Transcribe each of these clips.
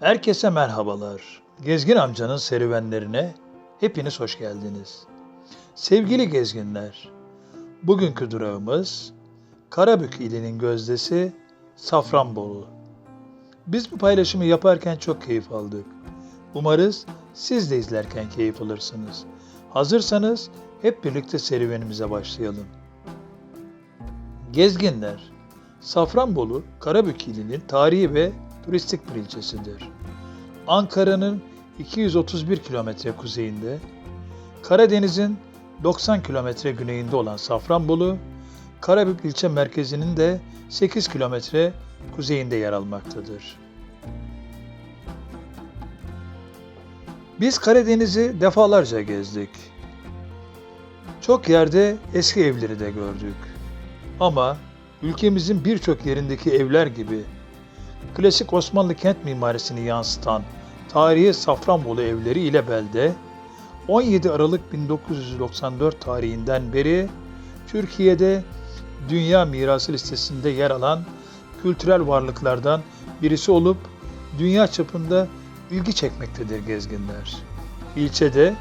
Herkese merhabalar. Gezgin amcanın serüvenlerine hepiniz hoş geldiniz. Sevgili gezginler, bugünkü durağımız Karabük ilinin gözdesi Safranbolu. Biz bu paylaşımı yaparken çok keyif aldık. Umarız siz de izlerken keyif alırsınız. Hazırsanız hep birlikte serüvenimize başlayalım. Gezginler, Safranbolu, Karabük ilinin tarihi ve turistik bir ilçesidir. Ankara'nın 231 kilometre kuzeyinde, Karadeniz'in 90 kilometre güneyinde olan Safranbolu, Karabük ilçe merkezinin de 8 kilometre kuzeyinde yer almaktadır. Biz Karadeniz'i defalarca gezdik. Çok yerde eski evleri de gördük. Ama ülkemizin birçok yerindeki evler gibi klasik Osmanlı kent mimarisini yansıtan tarihi Safranbolu evleri ile belde 17 Aralık 1994 tarihinden beri Türkiye'de Dünya Mirası listesinde yer alan kültürel varlıklardan birisi olup dünya çapında ilgi çekmektedir gezginler. İlçede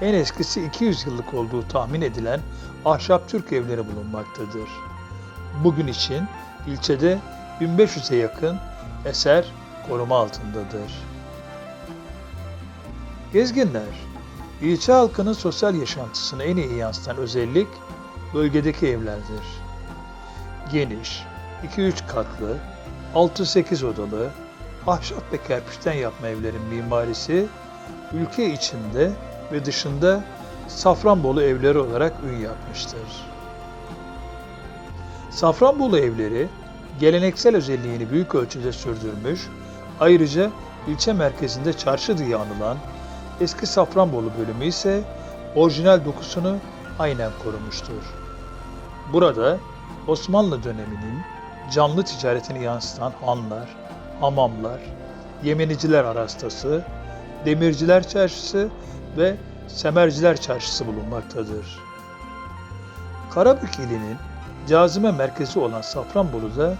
en eskisi 200 yıllık olduğu tahmin edilen ahşap Türk evleri bulunmaktadır. Bugün için ilçede 1500'e yakın eser koruma altındadır. Gezginler, ilçe halkının sosyal yaşantısını en iyi yansıtan özellik bölgedeki evlerdir. Geniş, 2-3 katlı, 6-8 odalı, ahşap ve kerpiçten yapma evlerin mimarisi ülke içinde ve dışında Safranbolu evleri olarak ün yapmıştır. Safranbolu evleri geleneksel özelliğini büyük ölçüde sürdürmüş, ayrıca ilçe merkezinde çarşı diye anılan eski Safranbolu bölümü ise orijinal dokusunu aynen korumuştur. Burada Osmanlı döneminin canlı ticaretini yansıtan hanlar, hamamlar, Yemeniciler arastası, Demirciler Çarşısı ve Semerciler Çarşısı bulunmaktadır. Karabük ilinin cazime merkezi olan Safranbolu'da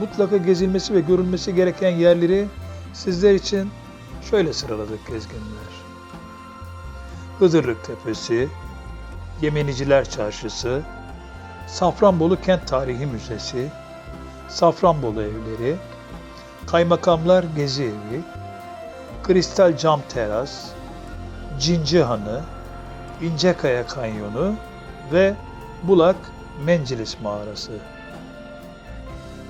mutlaka gezilmesi ve görülmesi gereken yerleri sizler için şöyle sıraladık gezginler. Hızırlık Tepesi, Yemeniciler Çarşısı, Safranbolu Kent Tarihi Müzesi, Safranbolu Evleri, Kaymakamlar Gezi Evi, Kristal Cam Teras, Cinci Hanı, İncekaya Kanyonu ve Bulak Mencilis Mağarası.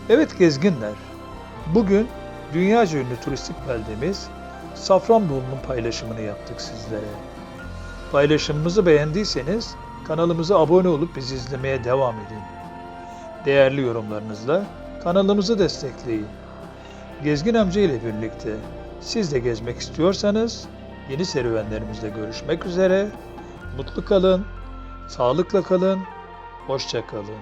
Evet gezginler, bugün dünyaca ünlü turistik beldemiz Safranbolu'nun paylaşımını yaptık sizlere. Paylaşımımızı beğendiyseniz kanalımıza abone olup bizi izlemeye devam edin. Değerli yorumlarınızla kanalımızı destekleyin. Gezgin amca ile birlikte siz de gezmek istiyorsanız yeni serüvenlerimizde görüşmek üzere. Mutlu kalın, sağlıkla kalın, hoşça kalın.